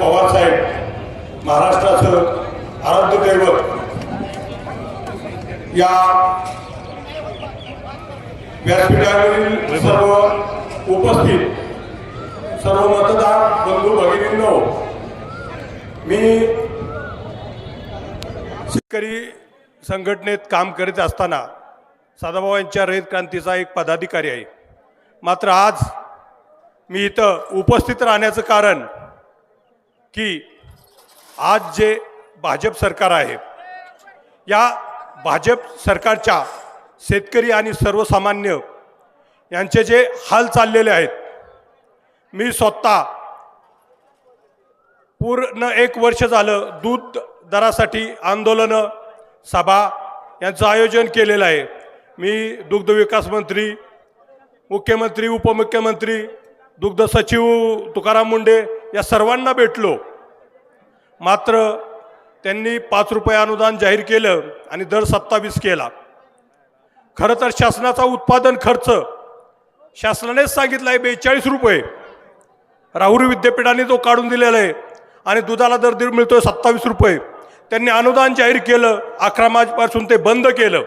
पवार साहेब महाराष्ट्राचं आराध्य दैवत. या व्यासपीठावरील सर्व उपस्थित सर्व मतदार बंधू भगिनींनो मी शेतकरी संघटनेत काम करीत असताना सदाभाऊ यांच्या रयत क्रांतीचा एक पदाधिकारी आहे. मात्र आज मी इथं उपस्थित राहण्याचं कारण की आज जे भाजप सरकार आहे या भाजप सरकारच्या शेतकरी आणि सर्वसामान्य यांचे जे हाल चाललेले आहेत मी स्वतः पूर्ण एक वर्ष झालं दूध दरासाठी आंदोलनं सभा यांचं आयोजन केलेलं आहे. मी दुग्ध विकास मंत्री मुख्यमंत्री उपमुख्यमंत्री दुग्ध सचिव तुकाराम मुंडे या सर्वांना भेटलो. मात्र त्यांनी पाच रुपये अनुदान जाहीर केलं आणि दर सत्तावीस केला. खरं तर शासनाचा उत्पादन खर्च शासनानेच सांगितला आहे बेचाळीस रुपये. राहुरी विद्यापीठाने तो काढून दिलेला आहे आणि दुधाला दर दीड मिळतोय सत्तावीस रुपये. त्यांनी अनुदान जाहीर केलं अकरा मार्चपासून ते बंद केलं.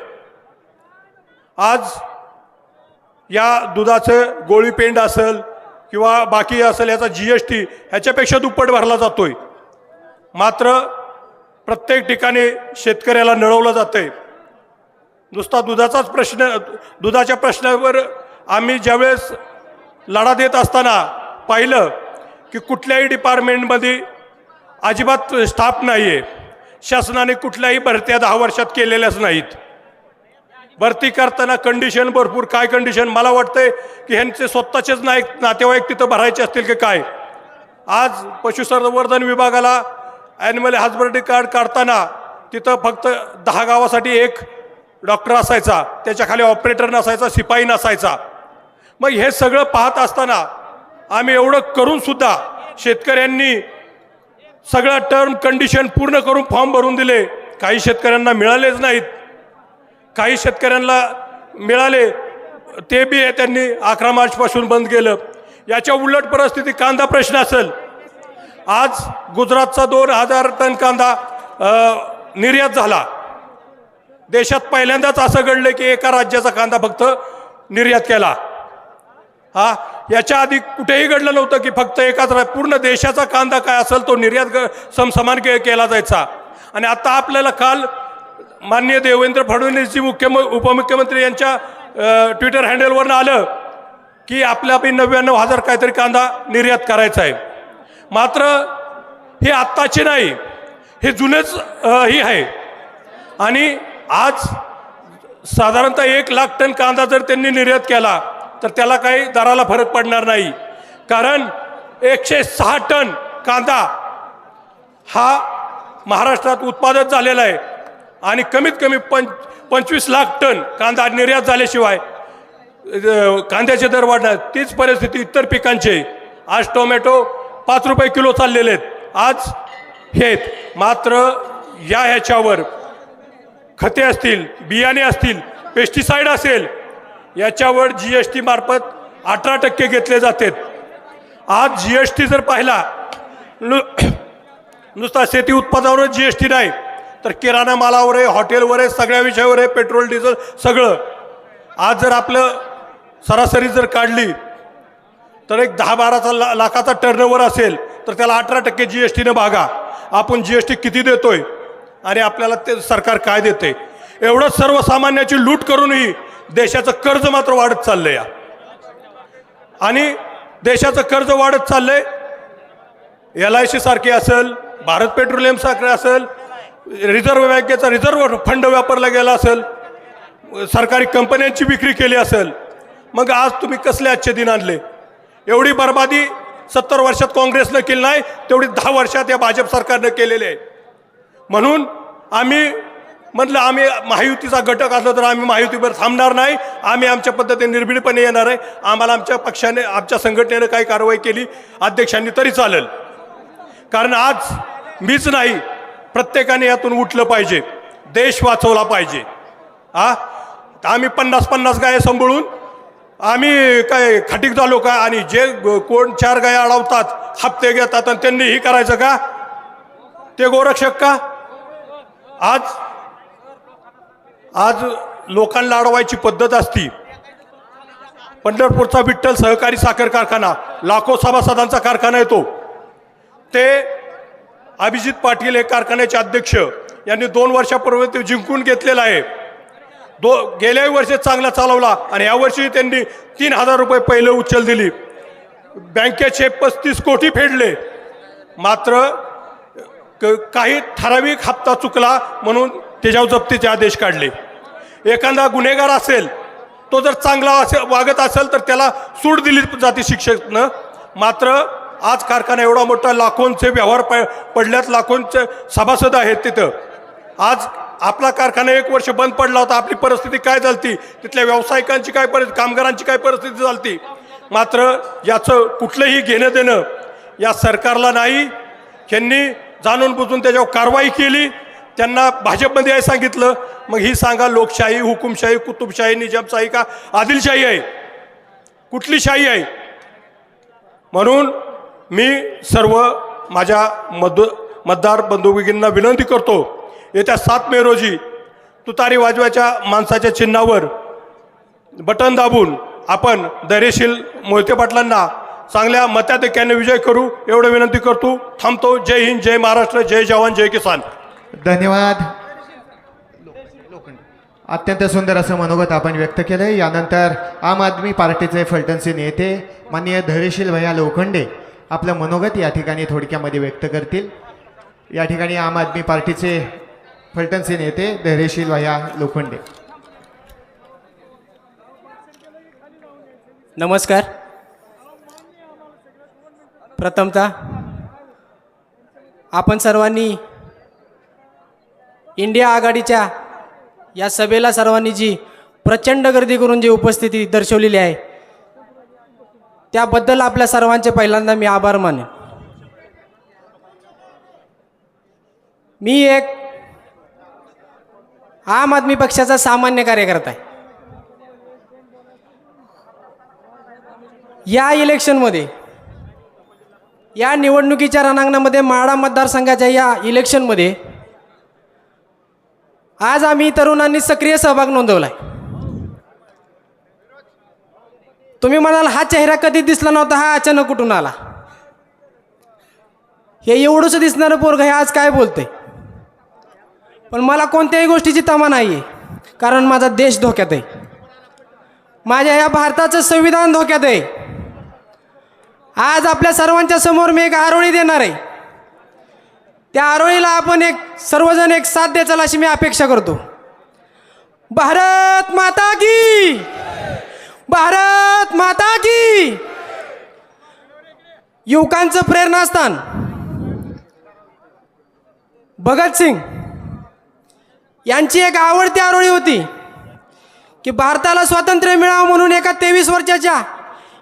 आज या दुधाचं गोळी पेंड असेल किंवा बाकी असेल याचा जी एस टी ह्याच्यापेक्षा दुप्पट भरला जातोय. मात्र प्रत्येक ठिकाणी शेतकऱ्याला नळवलं जातंय. नुसता दुधाचाच प्रश्न दुधाच्या प्रश्नावर आम्ही ज्यावेळेस लढा देत असताना पाहिलं की कुठल्याही डिपार्टमेंटमध्ये अजिबात स्टाफ नाही आहे शासनाने कुठल्याही भरत्या दहा वर्षात केलेल्याच नाहीत. भरती करताना कंडिशन भरपूर. काय कंडिशन मला वाटतंय की ह्यांचे स्वतःचेच नाही नातेवाईक तिथं भरायचे असतील की काय? आज पशुसंवर्धन विभागाला ॲनिमल हजबंडरी कार्ड काढताना तिथं फक्त दहा गावासाठी एक डॉक्टर असायचा. त्याच्याखाली ऑपरेटर नसायचा शिपाई नसायचा. मग हे सगळं पाहत असताना आम्ही एवढं करूनसुद्धा शेतकऱ्यांनी सगळं टर्म कंडिशन पूर्ण करून फॉर्म भरून दिले. काही शेतकऱ्यांना मिळालेच नाहीत. काही शेतकऱ्यांना मिळाले ते बी त्यांनी अकरा मार्चपासून बंद केलं. याच्या उलट परिस्थिती कांदा प्रश्न असेल. आज गुजरातचा दोन हजार टन कांदा निर्यात झाला. देशात पहिल्यांदाच असं घडलं की एका राज्याचा कांदा फक्त निर्यात केला. हा याच्या आधी कुठेही घडलं नव्हतं की फक्त एकाच पूर्ण देशाचा कांदा काय असेल तो निर्यात समसमान के केला जायचा. आणि आता आपल्याला काल माननीय देवेंद्र फडणवीसजी मुख्य उपमुख्यमंत्री यांच्या ट्विटर हँडलवरनं आलं की आपल्या बी नव्याण्णव हजार काहीतरी कांदा निर्यात करायचा आहे. मात्र हे आत्ताचे नाही हे जुनेच ही आहे. आणि आज साधारणतः एक लाख टन कांदा जर त्यांनी निर्यात केला तर त्याला काही दराला फरक पडणार नाही. कारण एकशे सहा टन कांदा हा महाराष्ट्रात उत्पादन झालेला आहे. आणि कमीत कमी पंच पंचवीस लाख टन कांदा निर्यात झाल्याशिवाय कांद्याचे दर वाढणार. तीच परिस्थिती इतर पिकांची. आज टोमॅटो पाच रुपये किलो चाललेले आहेत. आज हेत मात्र या ह्याच्यावर खते असतील बियाणे असतील पेस्टिसाईड असेल याच्यावर जी एस टी मार्फत अठरा टक्के घेतले जातात. आज जी एस टी जर पाहिला नु नुसता शेती उत्पादनावर जी एस टी नाही. तर किराणा मालावर आहे हॉटेलवर आहे सगळ्या विषयावर आहे पेट्रोल डिझेल सगळं. आज जर आपलं सरासरी जर काढली तर एक दहा बाराचा ला लाखाचा टर्नओव्हर असेल तर त्याला अठरा टक्के जी एस टीनं भागा. आपण जी एस टी किती देतोय? आणि आपल्याला ते सरकार काय देते एवढं सर्वसामान्याची लूट करूनही देशाचं कर्ज मात्र वाढत चाललंय या. आणि देशाचं कर्ज वाढत चाललंय. एल आय सी सारखी असेल भारत पेट्रोलियम सारखे असेल रिझर्व्ह बँकेचा रिझर्व्ह फंड वापरला गेला असेल सरकारी कंपन्यांची विक्री केली असेल मग आज तुम्ही कसले आजचे दिन आणले? एवढी बर्बादी सत्तर वर्षात काँग्रेसनं केली नाही तेवढी दहा वर्षात या भाजप सरकारनं केलेली आहे. म्हणून आम्ही म्हटलं आम्ही महायुतीचा घटक असलो तर आम्ही महायुतीवर थांबणार नाही आम्ही आमच्या पद्धतीने निर्भीडपणे येणार आहे आम्हाला आमच्या पक्षाने आमच्या संघटनेनं काही कारवाई केली अध्यक्षांनी तरी चालेल. कारण आज मीच नाही प्रत्येकाने यातून उठलं पाहिजे. देश वाचवला पाहिजे. हा? आम्ही पन्नास पन्नास गाय सांभाळून आम्ही काय खाटीक झालो का? आणि जे कोण चार गाय अडवतात हप्ते घेतात आणि त्यांनी ही करायचं का? ते गोरक्षक का? आज आज लोकांना अडवायची पद्धत असती. पंढरपूरचा विठ्ठल सहकारी साखर कारखाना लाखो सभासदांचा कारखाना येतो. ते अभिजित पाटील हे कारखान्याचे अध्यक्ष. यांनी दोन वर्षापूर्वी ते जिंकून घेतलेला आहे. दो गेल्याही वर्षी चांगला चालवला आणि यावर्षी त्यांनी तीन हजार रुपये पहिले उचल दिली. बँकेचे पस्तीस कोटी फेडले. मात्र क- काही ठराविक हप्ता चुकला म्हणून त्याच्यावर जप्तीचे आदेश काढले. एखादा गुन्हेगार असेल तो जर चांगला असे वागत असेल तर त्याला सूट दिली जाते शिक्षकनं. मात्र आज कारखाना एवढा मोठा लाखोंचे व्यवहार प पडल्यात लाखोंचे सभासद आहेत तिथं. आज आपला कारखाना एक वर्ष बंद पडला होता आपली परिस्थिती काय झालती? तिथल्या व्यावसायिकांची काय परिस्थिती कामगारांची काय परिस्थिती झालती? मात्र याचं कुठलंही घेणं देणं या सरकारला नाही. यांनी जाणून बुजून त्याच्यावर कारवाई केली. त्यांना भाजपमध्ये आहे सांगितलं. मग ही सांगा लोकशाही हुकुमशाही कुतुबशाही निजामशाही का? आदिलशाही आहे. कुठली शाही आहे? म्हणून मी सर्व माझ्या मद मतदार बंधुभगिनींना विनंती करतो येत्या सात मे रोजी तुतारी वाजवायच्या माणसाच्या चिन्हावर बटन दाबून आपण धैर्यशील मोहिते पाटलांना चांगल्या मताधिक्याने विजय करू एवढं विनंती करतो. थांबतो. जय हिंद जय महाराष्ट्र जय जवान जय किसान. धन्यवाद. अत्यंत सुंदर असं मनोगत आपण व्यक्त केलं यानंतर आम आदमी पार्टीचे फलटणचे नेते माननीय धैर्यशील भैया लोखंडे. आपलं मनोगत या ठिकाणी थोडक्यामध्ये व्यक्त करतील. या ठिकाणी आम आदमी पार्टीचे फलटणचे नेते धैर्यशील भैया लोखंडे. नमस्कार. प्रथमतः आपण सर्वांनी इंडिया आघाडीच्या या सभेला सर्वांनी जी प्रचंड गर्दी करून जी उपस्थिती दर्शवलेली आहे त्याबद्दल आपल्या सर्वांचे पहिल्यांदा मी आभार माने मी एक आम आदमी पक्षाचा सामान्य कार्यकर्ता आहे. या इलेक्शनमध्ये या निवडणुकीच्या रणांगणामध्ये माडा मतदारसंघाच्या या इलेक्शनमध्ये आज आम्ही तरुणांनी सक्रिय सहभाग नोंदवला आहे तुम्ही म्हणाल हा चेहरा कधी दिसला नव्हता हा अचानक कुठून आला? हे एवढंच दिसणारं पोरग हे आज काय बोलते पण मला कोणत्याही गोष्टीची तमा नाही आहे कारण माझा देश धोक्यात आहे. माझ्या या भारताचं संविधान धोक्यात आहे. आज आपल्या सर्वांच्या समोर मी एक आरोळी देणार आहे. त्या आरोळीला आपण एक सर्वजण एक साथ द्याचाल अशी मी अपेक्षा करतो. भारत माता की! भारत माता की युवकांचं प्रेरणास्थान भगतसिंग यांची एक आवडती आरोळी होती की भारताला स्वातंत्र्य मिळावं म्हणून एका तेवीस वर्षाच्या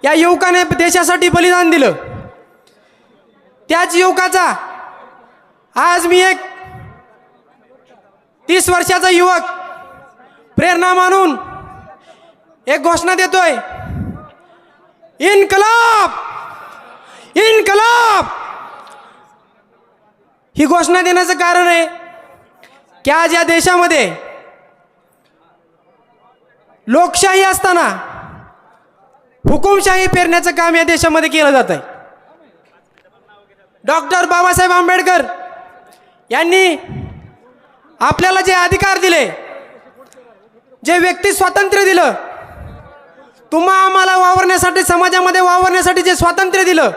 या युवकाने देशासाठी बलिदान दिलं. त्याच युवकाचा आज मी एक तीस वर्षाचा युवक प्रेरणा मानून एक घोषणा देतोय. इन्कलाब! इन्कलाब! ही घोषणा देण्याचं कारण आहे की आज या देशामध्ये लोकशाही असताना हुकुमशाही पेरण्याचं काम या देशामध्ये केलं जात आहे. डॉक्टर बाबासाहेब आंबेडकर यांनी आपल्याला जे अधिकार दिले जे व्यक्ती स्वातंत्र्य दिलं तुम्हा आम्हाला वावरण्यासाठी समाजामध्ये वावरण्यासाठी जे स्वातंत्र्य दिलं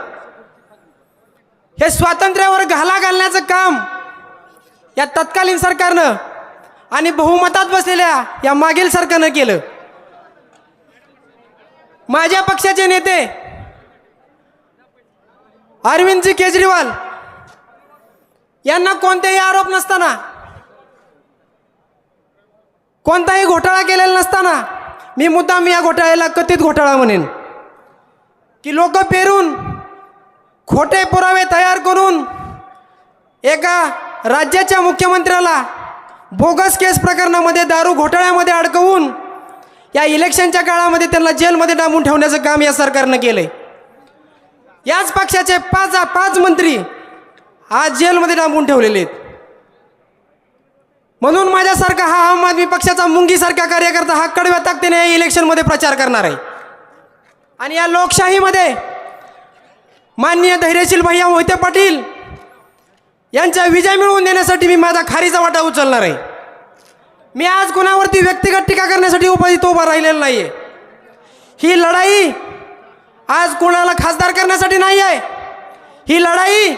हे स्वातंत्र्यावर घाला घालण्याचं काम या तत्कालीन सरकारनं आणि बहुमतात बसलेल्या या मागील सरकारनं केलं. माझ्या पक्षाचे नेते अरविंदजी केजरीवाल यांना कोणतेही आरोप नसताना कोणताही घोटाळा केलेला नसताना मी मुद्दाम या घोटाळ्याला कथित घोटाळा म्हणेन. की लोक पेरून खोटे पुरावे तयार करून एका राज्याच्या मुख्यमंत्र्याला बोगस केस प्रकरणामध्ये दारू घोटाळ्यामध्ये अडकवून या इलेक्शनच्या काळामध्ये त्यांना जेलमध्ये डांबून ठेवण्याचं काम या सरकारनं केलंय. याच पक्षाचे पाच पाच मंत्री आज जेलमध्ये डांबून ठेवलेले आहेत. म्हणून माझ्यासारखा हा आम आदमी पक्षाचा मुंगीसारखा कार्यकर्ता हा कडव्या ताकदीने या इलेक्शनमध्ये प्रचार करणार आहे. आणि या लोकशाहीमध्ये माननीय धैर्यशील भैया मोहिते पाटील यांचा विजय मिळवून देण्यासाठी मी माझा खारीचा वाटा उचलणार आहे. मी आज कुणावरती व्यक्तिगत टीका करण्यासाठी उपस्थित उभा राहिलेला नाही आहे ही लढाई आज कुणाला खासदार करण्यासाठी नाही आहे ही लढाई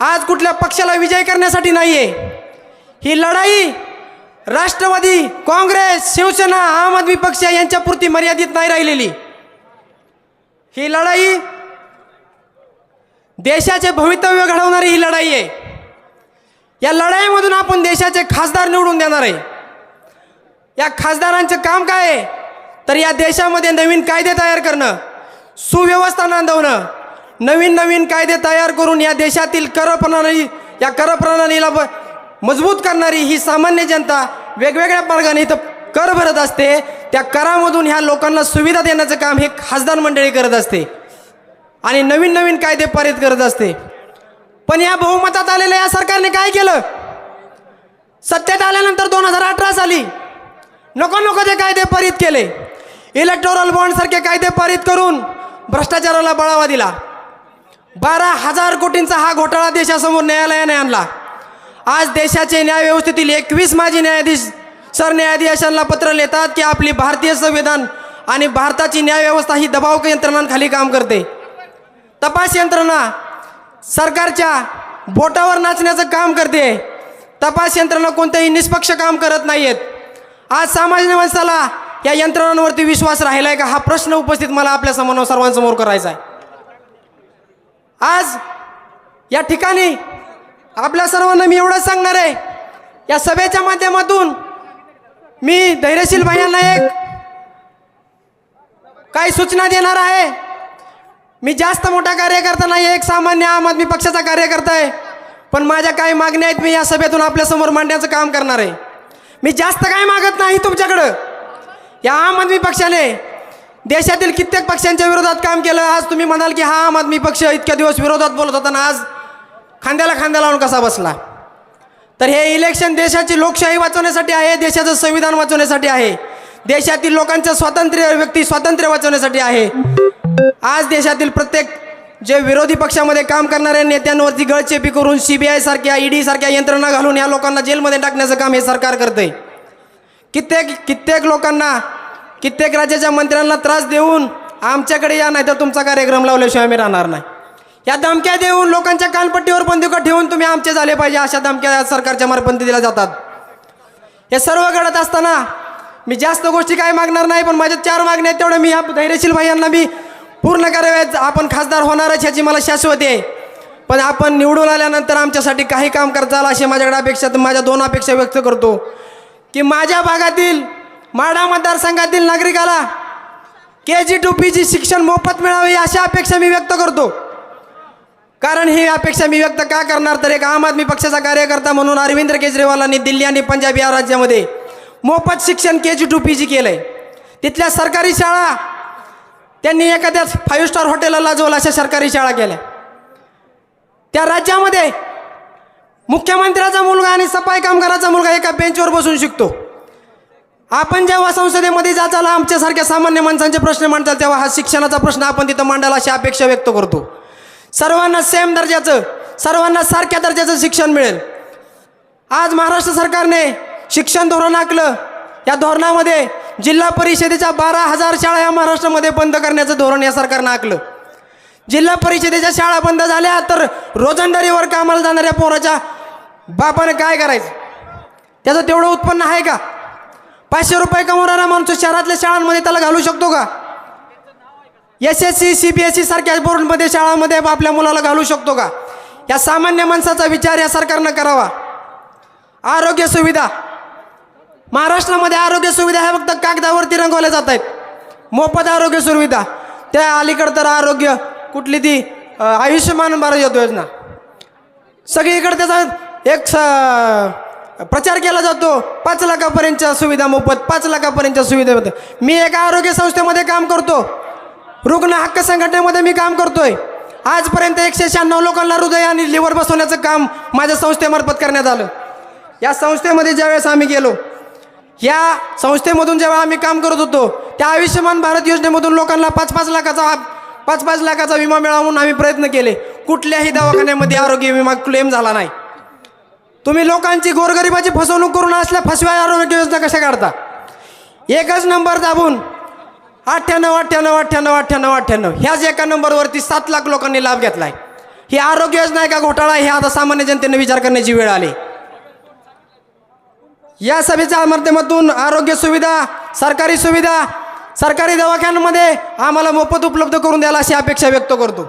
आज कुठल्या पक्षाला विजय करण्यासाठी नाही आहे ही लढाई राष्ट्रवादी काँग्रेस शिवसेना आम आदमी पक्ष यांच्यापुरती मर्यादित नाही राहिलेली. ही लढाई देशाचे भवितव्य घडवणारी ही लढाई आहे. या लढाईमधून आपण देशाचे खासदार निवडून देणार आहे. या खासदारांचं काम काय आहे? तर या देशामध्ये नवीन कायदे तयार करणं सुव्यवस्था नांदवणं नवीन नवीन कायदे तयार करून या देशातील करप्रणाली या कर प्रणालीला ब- मजबूत करणारी ही सामान्य जनता वेगवेगळ्या मार्गाने इथं कर भरत असते. त्या करामधून ह्या लोकांना सुविधा देण्याचं काम हे खासदार मंडळी करत असते. आणि नवीन नवीन कायदे पारित करत असते. पण या बहुमतात आलेल्या या सरकारने काय केलं? सत्तेत आल्यानंतर दोन हजार अठरा साली नको नको ते कायदे पारित केले. इलेक्टोरल बॉन्ड सारखे कायदे पारित करून भ्रष्टाचाराला बळावा दिला. बारा हजार कोटींचा हा घोटाळा देशासमोर न्यायालयाने आणला. आज देशाचे न्याय व्यवस्थेतील एकवीस माजी न्यायाधीश सरन्यायाधीशांना पत्र लिहितात की आपली भारतीय संविधान आणि भारताची न्यायव्यवस्था ही दबाव यंत्रणांखाली काम करते. तपास यंत्रणा सरकारच्या बोटावर नाचण्याचं काम करते. तपास यंत्रणा कोणतंही निष्पक्ष काम करत नाही आहेत आज सामान्य माणसाला या यंत्रणांवरती विश्वास राहिलाय का? हा प्रश्न उपस्थित मला आपल्यासमोर सर्वांसमोर करायचा आहे. आज या ठिकाणी आपल्या सर्वांना मी एवढंच सांगणार आहे. या सभेच्या माध्यमातून मी धैर्यशील भाईंना एक काही सूचना देणार आहे. मी जास्त मोठा कार्यकर्ता नाही एक सामान्य आम आदमी पक्षाचा कार्यकर्ता आहे. पण माझ्या काही मागण्या आहेत मी या सभेतून आपल्यासमोर मांडण्याचं काम करणार आहे. मी जास्त काय मागत नाही तुमच्याकडं. या आम आदमी पक्षाने देशातील कित्येक पक्षांच्या विरोधात काम केलं. आज तुम्ही म्हणाल की हा आम आदमी पक्ष इतक्या दिवस विरोधात बोलत होता ना आज खांद्याला खांद्या लावून कसा बसला? तर हे इलेक्शन देशाची लोकशाही वाचवण्यासाठी आहे देशाचं संविधान वाचवण्यासाठी आहे. देशातील लोकांचं स्वातंत्र्य व्यक्ती स्वातंत्र्य वाचवण्यासाठी आहे. आज देशातील प्रत्येक जे विरोधी पक्षामध्ये काम करणाऱ्या नेत्यांवरती गळचेपी करून सी बी आय सारख्या ईडी सारख्या यंत्रणा घालून या लोकांना जेलमध्ये टाकण्याचं काम हे सरकार करते कित्येक कित्येक लोकांना कित्येक राज्याच्या मंत्र्यांना त्रास देऊन आमच्याकडे या नाही तर तुमचा कार्यक्रम लावल्याशिवाय आम्ही राहणार नाही. या धमक्या देऊन लोकांच्या कानपट्टीवर बंदुका ठेवून तुम्ही आमचे झाले पाहिजे अशा धमक्या सरकारच्या मार्फत दिल्या जातात. हे सर्व घडत असताना मी जास्त गोष्टी काय मागणार नाही पण माझ्या चार मागण्या तेवढ्या मी ह्या धैर्यशील भाई यांना मी पूर्ण कराव्यात. आपण खासदार होणारच ह्याची मला शाश्वत आहे. पण आपण निवडून आल्यानंतर आमच्यासाठी काही काम करता अशी माझ्याकडे अपेक्षा माझ्या दोन अपेक्षा व्यक्त करतो. की माझ्या भागातील माडा मतदारसंघातील नागरिकाला के जी टू पी जी शिक्षण मोफत मिळावे अशा अपेक्षा मी व्यक्त करतो. कारण ही अपेक्षा मी व्यक्त का करणार तर एक आम आदमी पक्षाचा कार्यकर्ता म्हणून अरविंद केजरीवालांनी दिल्ली आणि पंजाब या राज्यामध्ये मोफत शिक्षण के जी टू पी जी केलं आहे तिथल्या सरकारी शाळा त्यांनी एखाद्या फाईव्ह स्टार हॉटेलला लाजवलं अशा सरकारी शाळा केल्या. त्या राज्यामध्ये मुख्यमंत्र्याचा मुलगा आणि सफाई कामगाराचा मुलगा एका बेंचवर बसून शिकतो. आपण जेव्हा संसदेमध्ये जाताला आमच्यासारख्या सामान्य माणसांचे प्रश्न मांडताल तेव्हा हा शिक्षणाचा प्रश्न आपण तिथं मांडायला अशी अपेक्षा व्यक्त करतो. सर्वांना सेम दर्जाचं सर्वांना सारख्या दर्जाचं शिक्षण मिळेल. आज महाराष्ट्र सरकारने शिक्षण धोरण आखलं. या धोरणामध्ये जिल्हा परिषदेच्या बारा हजार शाळा या महाराष्ट्रामध्ये बंद करण्याचं धोरण या सरकारनं आखलं. जिल्हा परिषदेच्या शाळा बंद झाल्या तर रोजंदारीवर कामाला जाणाऱ्या पोराच्या बापाने काय करायचं? त्याचं तेवढं उत्पन्न आहे का? पाचशे रुपये कमवणारा माणूस शहरातल्या शाळांमध्ये त्याला घालू शकतो का? S S C C B S C सारख्या बोर्डमध्ये शाळांमध्ये आपल्या मुलाला घालू शकतो का? या सामान्य माणसाचा विचार या सरकारनं करावा. आरोग्य सुविधा. महाराष्ट्रामध्ये आरोग्य सुविधा ह्या फक्त कागदावरती रंगवल्या जात आहेत. मोफत आरोग्य सुविधा. त्या अलीकडं तर आरोग्य कुठली ती आयुष्यमान भारत योजना. सगळीकडे त्याचा एक स प्रचार केला जातो. पाच लाखापर्यंतच्या सुविधा मोफत पाच लाखापर्यंतच्या सुविधा मी एका आरोग्य संस्थेमध्ये काम करतो. रुग्ण हक्क संघटनेमध्ये मी काम करतोय. आजपर्यंत एकशे शहाण्णव लोकांना हृदय आणि लिव्हर बसवण्याचं काम माझ्या संस्थेमार्फत करण्यात आलं. या संस्थेमध्ये ज्यावेळेस आम्ही गेलो या संस्थेमधून जेव्हा आम्ही काम करत होतो त्या आयुष्यमान भारत योजनेमधून लोकांना पाच पाच लाखाचा पाच पाच लाखाचा विमा मिळावा म्हणून आम्ही प्रयत्न केले. कुठल्याही दवाखान्यामध्ये आरोग्य विमा क्लेम झाला नाही. तुम्ही लोकांची गोरगरिबाची फसवणूक करून असल्या फसव्या आरोग्य योजना कशा काढता? एकच नंबर दाबून अठ्ठ्याण्णव अठ्ठ्याण्णव अठ्ठ्याण्णव अठ्ठ्याण्णव अठ्ठ्याण्णव. ह्याच एका नंबरवरती सात लाख लोकांनी लाभ घेतलाय. ही आरोग्य योजना आहे का घोटाळा हे आता सामान्य जनतेने विचार करण्याची वेळ आली. या सभेच्या माध्यमातून आरोग्य सुविधा सरकारी सुविधा सरकारी दवाखान्यांमध्ये आम्हाला मोफत उपलब्ध करून द्यायला अशी अपेक्षा व्यक्त करतो.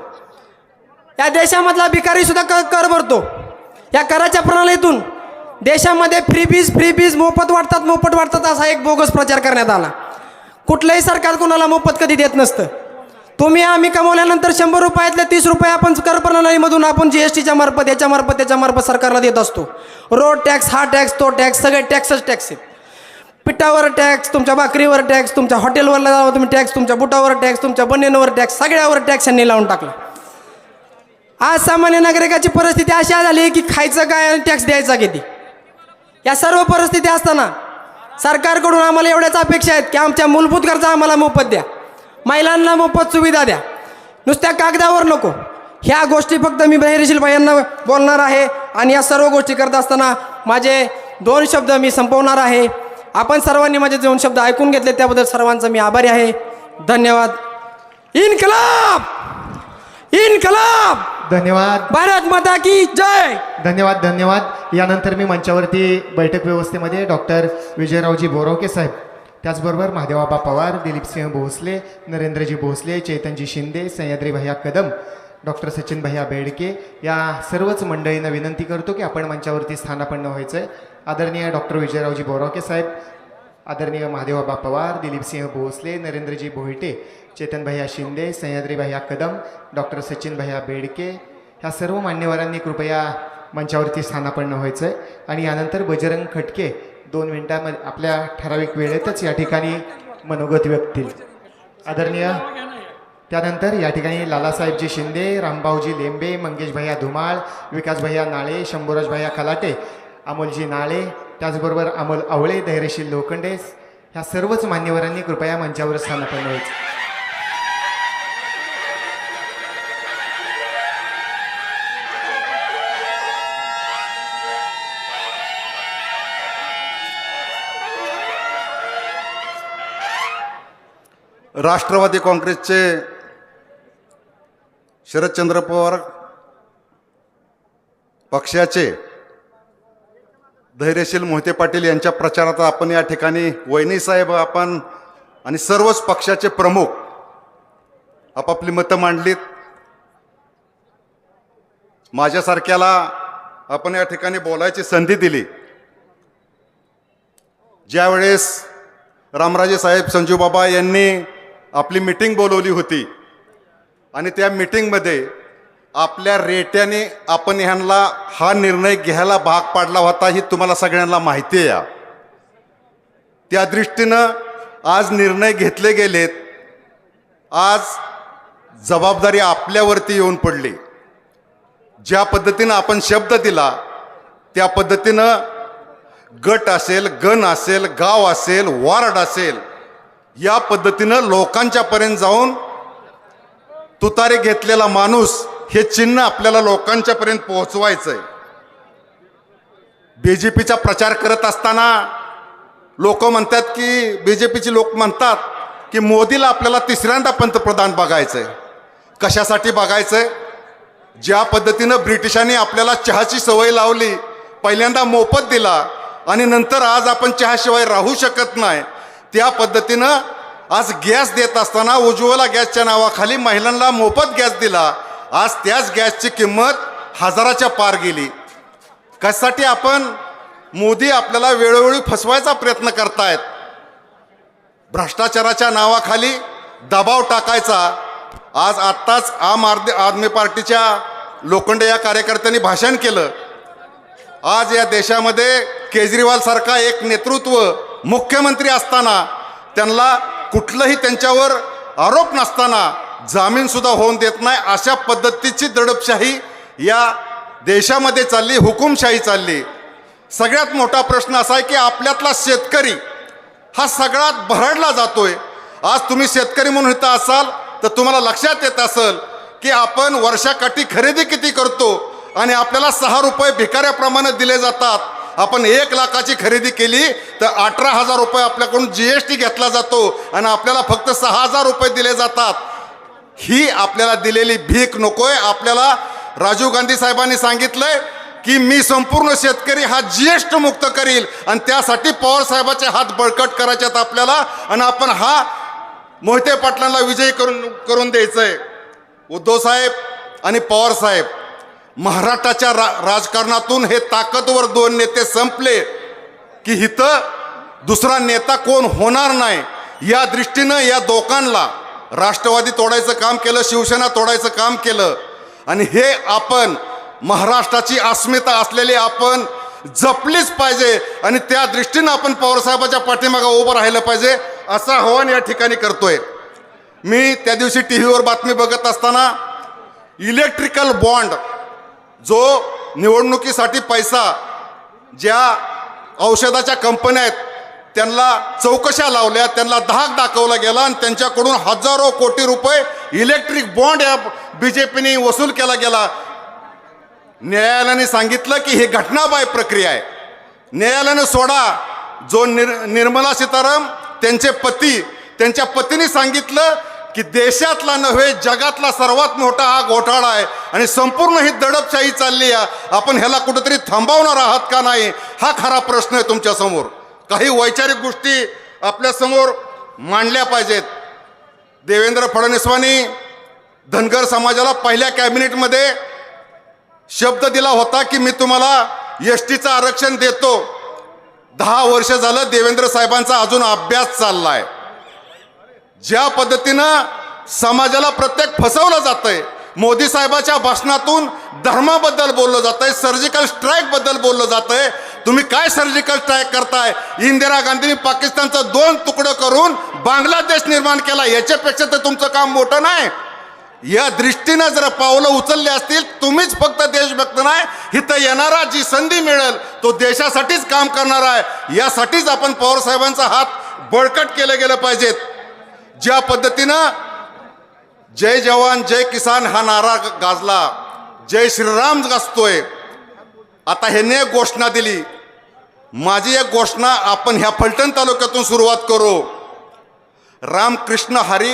या देशामधला भिकारी सुद्धा क कर भरतो. या कराच्या प्रणालीतून देशामध्ये फ्री बीज फ्री बीज मोफत वाटतात मोफत वाटतात असा एक बोगस प्रचार करण्यात आला. कुठलंही सरकार कोणाला मोफत कधी देत नसतं. तुम्ही आम्ही कमवल्यानंतर शंभर रुपयातले तीस रुपये आपण कर प्रणालीमधून आपण जी एस टीच्या मार्फत याच्या मार्फत त्याच्या मार्फत सरकारला देत असतो. रोड टॅक्स हा टॅक्स तो टॅक्स सगळे टॅक्सच टॅक्स आहेत. पिठावर टॅक्स तुमच्या भाकरीवर टॅक्स तुमच्या हॉटेलवर जावं तुम्ही टॅक्स तुमच्या बुटावर टॅक्स तुमच्या बनेनवर टॅक्स सगळ्यावर टॅक्स यांनी लावून टाकला. आज सामान्य नागरिकाची परिस्थिती अशी झाली की खायचं काय आणि टॅक्स द्यायचा किती? या सर्व परिस्थिती असताना सरकारकडून आम्हाला एवढ्याच अपेक्षा आहेत की आमच्या मूलभूत गरजा आम्हाला मोफत द्या. महिलांना मोफत सुविधा द्या. नुसत्या कागदावर नको. ह्या गोष्टी फक्त मी बहिरशील भाईंना बोलणार आहे आणि या सर्व गोष्टी करत असताना माझे दोन शब्द मी संपवणार आहे. आपण सर्वांनी माझे दोन शब्द ऐकून घेतले त्याबद्दल सर्वांचा मी आभारी आहे. धन्यवाद. इनकलाब! इनकलाब! धन्यवाद. भारत माता की जय! धन्यवाद धन्यवाद. यानंतर मी मंचावरती बैठक व्यवस्थेमध्ये डॉक्टर विजयरावजी बोरावके साहेब त्याचबरोबर महादेवाबा पवार दिलीपसिंह भोसले नरेंद्रजी भोसले चैतनजी शिंदे सह्याद्री भैया कदम डॉक्टर सचिन भैया बेडके या सर्वच मंडळींना विनंती करतो की आपण मंचावरती स्थानापन्न व्हायचं आहे आदरणीय डॉक्टर विजयरावजी बोरावके साहेब आदरणीय महादेवाबा पवार दिलीपसिंह भोसले नरेंद्रजी भोईटे चेतन भैया शिंदे सह्याद्री भैया कदम डॉक्टर सचिन भैया बेडके ह्या सर्व मान्यवरांनी कृपया मंचावरती स्थानापन्न व्हायचं आहे आणि यानंतर बजरंग खटके दोन मिनिटांमध्ये आपल्या ठराविक वेळेतच या ठिकाणी मनोगत व्यक्तील आदरणीय त्यानंतर या ठिकाणी लालासाहेबजी शिंदे रामभाऊजी लेंबे मंगेश भैया धुमाळ विकास भैया नाळे शंभूराज भैया खलाटे अमोलजी नाळे त्याचबरोबर अमोल आवळे धैर्यशील लोखंडेस ह्या सर्वच मान्यवरांनी कृपया मंचावर स्थानापन्न व्हायचं राष्ट्रवादी काँग्रेसचे शरदचंद्र पवार पक्षाचे धैर्यशील मोहिते पाटील यांच्या प्रचारात आपण या ठिकाणी वैनी साहेब आपण आणि सर्वच पक्षाचे प्रमुख आपापली मतं मांडलीत. माझ्यासारख्याला आपण या ठिकाणी बोलायची संधी दिली. ज्यावेळेस रामराजे साहेब संजूबाबा यांनी आपली मिटिंग बोलवली होती आणि त्या मिटिंगमध्ये आपल्या रेट्याने आपण ह्यांना हा निर्णय घ्यायला भाग पाडला होता ही तुम्हाला सगळ्यांना माहिती आहे या. त्या दृष्टीनं आज निर्णय घेतले गेलेत आज जबाबदारी आपल्यावरती येऊन पडली ज्या पद्धतीनं आपण शब्द दिला त्या पद्धतीनं गट असेल गण असेल गाव असेल वार्ड असेल या पद्धतीनं लोकांच्यापर्यंत जाऊन तुतारे घेतलेला माणूस हे चिन्ह आपल्याला लोकांच्यापर्यंत पोहोचवायचं आहे बी जे पीचा प्रचार करत असताना लोक म्हणतात की बी जे पीचे लोक म्हणतात की मोदीला आपल्याला तिसऱ्यांदा पंतप्रधान बघायचं आहे कशासाठी बघायचं आहे ज्या पद्धतीनं ब्रिटिशांनी आपल्याला चहाची सवय लावली पहिल्यांदा मोफत दिला आणि नंतर आज आपण चहाशिवाय राहू शकत नाही त्या पद्धतीनं आज गॅस देत असताना उज्ज्वला गॅसच्या नावाखाली महिलांना मोफत गॅस दिला आज त्याच गॅसची किंमत हजाराच्या पार गेली. कशासाठी आपण मोदी आपल्याला वेळोवेळी फसवायचा प्रयत्न करतायत? भ्रष्टाचाराच्या नावाखाली दबाव टाकायचा. आज आत्ताच आम आदमी आदमी पार्टीच्या लोखंडे या कार्यकर्त्यांनी भाषण केलं. आज या देशामध्ये केजरीवाल सारखा एक नेतृत्व मुख्यमंत्री असताना त्यांना कुठलंही त्यांच्यावर आरोप नसताना जामीन सुद्धा होऊन देत नाही. अशा पद्धतीची दडपशाही या देशामध्ये चालली हुकुमशाही चालली. सगळ्यात मोठा प्रश्न असा आहे की आपल्यातला शेतकरी हा सगळ्यात भरडला जातोय. आज तुम्ही शेतकरी म्हणून इथं असाल तर तुम्हाला लक्षात येत असेल की आपण वर्षाकाठी खरेदी किती करतो आणि आपल्याला सहा रुपये भिकाऱ्याप्रमाणे दिले जातात. आपण एक लाखाची खरेदी केली तर अठरा हजार रुपये आपल्याकडून जी एस टी घेतला जातो आणि आपल्याला फक्त सहा हजार रुपये दिले जातात. ही आपल्याला दिलेली भीक नकोय. आपल्याला राजीव गांधी साहेबांनी सांगितलंय की मी संपूर्ण शेतकरी हा जीएसटी मुक्त करील आणि त्यासाठी पवार साहेबाचे हात बळकट करायचे आहेत आपल्याला आणि आपण हा मोहिते पाटलांना विजयी करून करून द्यायचंय. उद्धव साहेब आणि पवार साहेब महाराष्ट्राच्या रा राजकारणातून हे ताकदवर दोन नेते संपले की इथं दुसरा नेता कोण होणार नाही या दृष्टीनं या दोघांना राष्ट्रवादी तोडायचं काम केलं शिवसेना तोडायचं काम केलं. आणि हे आपण महाराष्ट्राची अस्मिता असलेली आपण जपलीच पाहिजे आणि त्या दृष्टीनं आपण पवारसाहेबाच्या पाठीमागं उभं राहिलं पाहिजे असं आव्हान या ठिकाणी करतोय. मी त्या दिवशी टी व्हीवर बातमी बघत असताना इलेक्ट्रिकल बॉन्ड जो निवडणुकीसाठी पैसा ज्या औषधाच्या कंपन्या आहेत त्यांना चौकशा लावल्या त्यांना धाक दाखवला गेला आणि त्यांच्याकडून हजारो कोटी रुपये इलेक्ट्रिक बॉन्ड या बी जे पीने वसूल केला गेला. न्यायालयाने सांगितलं की ही घटनाबाय प्रक्रिया आहे. न्यायालयाने सोडा. जो निर निर्मला सीताराम त्यांचे पती त्यांच्या पतीने सांगितलं की देशातला नव्हे जगातला सर्वात मोठा हा घोटाळा आहे आणि संपूर्ण ही दडपशाही चालली आहे. आपण ह्याला कुठेतरी थांबवणार आहात का नाही? हा खरा प्रश्न आहे तुमच्यासमोर काही वैचारिक गोष्टी आपल्यासमोर मांडल्या पाहिजेत. देवेंद्र फडणवीसांनी धनगर समाजाला पहिल्या कॅबिनेटमध्ये शब्द दिला होता की मी तुम्हाला एस टीचं आरक्षण देतो. दहा वर्ष झालं देवेंद्र साहेबांचा अजून अभ्यास चाललाय. ज्या पद्धतीनं समाजाला प्रत्येक फसवलं जातंय मोदी साहेबाच्या भाषणातून धर्माबद्दल बोललं जातंय सर्जिकल स्ट्राईकबद्दल बोललं जात आहे तुम्ही काय सर्जिकल स्ट्राईक करताय? इंदिरा गांधींनी पाकिस्तानचा दोन तुकडं करून बांगलादेश निर्माण केला. याच्यापेक्षा तर तुमचं काम मोठं नाही. या दृष्टीनं जर पावलं उचलली असतील तुम्हीच फक्त देशभक्त नाही. इथं येणारा जी संधी मिळेल तो देशासाठीच काम करणार आहे. यासाठीच आपण पवार साहेबांचा हात बळकट केले गेलं पाहिजेत. ज्या पद्धतीनं जय जवान जय किसान हा नारा गाजला. जय श्रीराम गाजतोय. आता ह्याने एक घोषणा दिली. माझी एक घोषणा आपण ह्या फलटण तालुक्यातून सुरुवात करू. रामकृष्ण हरी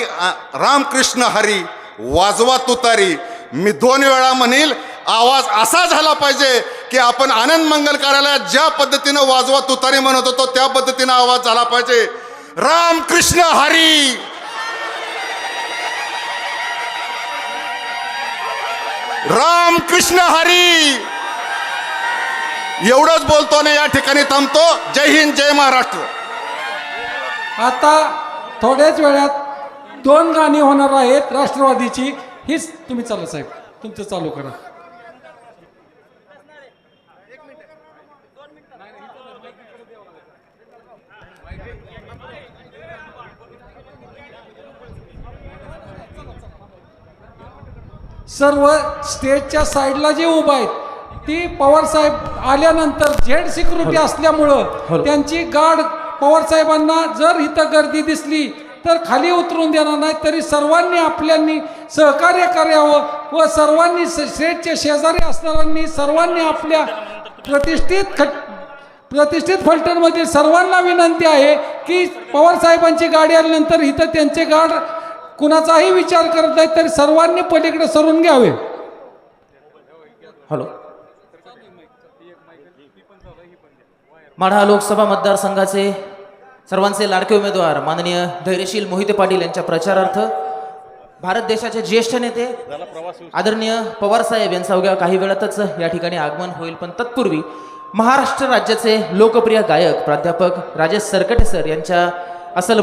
रामकृष्ण हरी वाजवा तुतारी मी दोन वेळा म्हणील आवाज असा झाला पाहिजे की आपण आनंद मंगल कार्यालयात ज्या पद्धतीनं वाजवा तुतारी म्हणत होतो त्या पद्धतीनं आवाज झाला पाहिजे. रामकृष्ण हरी! राम कृष्ण हरी. एवढंच बोलतो ना या ठिकाणी थांबतो. जय हिंद जय महाराष्ट्र. आता थोड्याच वेळात दोन गाणी होणार आहेत राष्ट्रवादीची. हीच तुम्ही चालू साहेब तुमचं चालू करा. सर्व स्टेजच्या साईडला जे उभा आहेत ती पवार साहेब आल्यानंतर झेड सिक्युरिटी असल्यामुळं त्यांची गार्ड पवार साहेबांना जर इथं गर्दी दिसली तर खाली उतरून देणार नाही तरी सर्वांनी आपल्यांनी सहकार्य करावं व सर्वांनी स्टेजच्या शेजारी असणाऱ्यांनी सर्वांनी आपल्या प्रतिष्ठित खट प्रतिष्ठित फलटणमधील सर्वांना विनंती आहे की पवार साहेबांची गाडी आल्यानंतर इथं त्यांचे गार्ड कुणाचाही विचार करत नाही तरी सर्वांनी पलीकडे सरून घ्यावे. हॅलो. माढा लोकसभा मतदारसंघाचे सर्वांचे लाडके उमेदवार माननीय धैर्यशील मोहिते पाटील यांच्या प्रचारार्थ भारत देशाचे ज्येष्ठ नेते आदरणीय पवार साहेब यांचा अवघ्या काही वेळातच या ठिकाणी आगमन होईल. पण तत्पूर्वी महाराष्ट्र राज्याचे लोकप्रिय गायक प्राध्यापक राजेश सरकटे सर यांच्या असल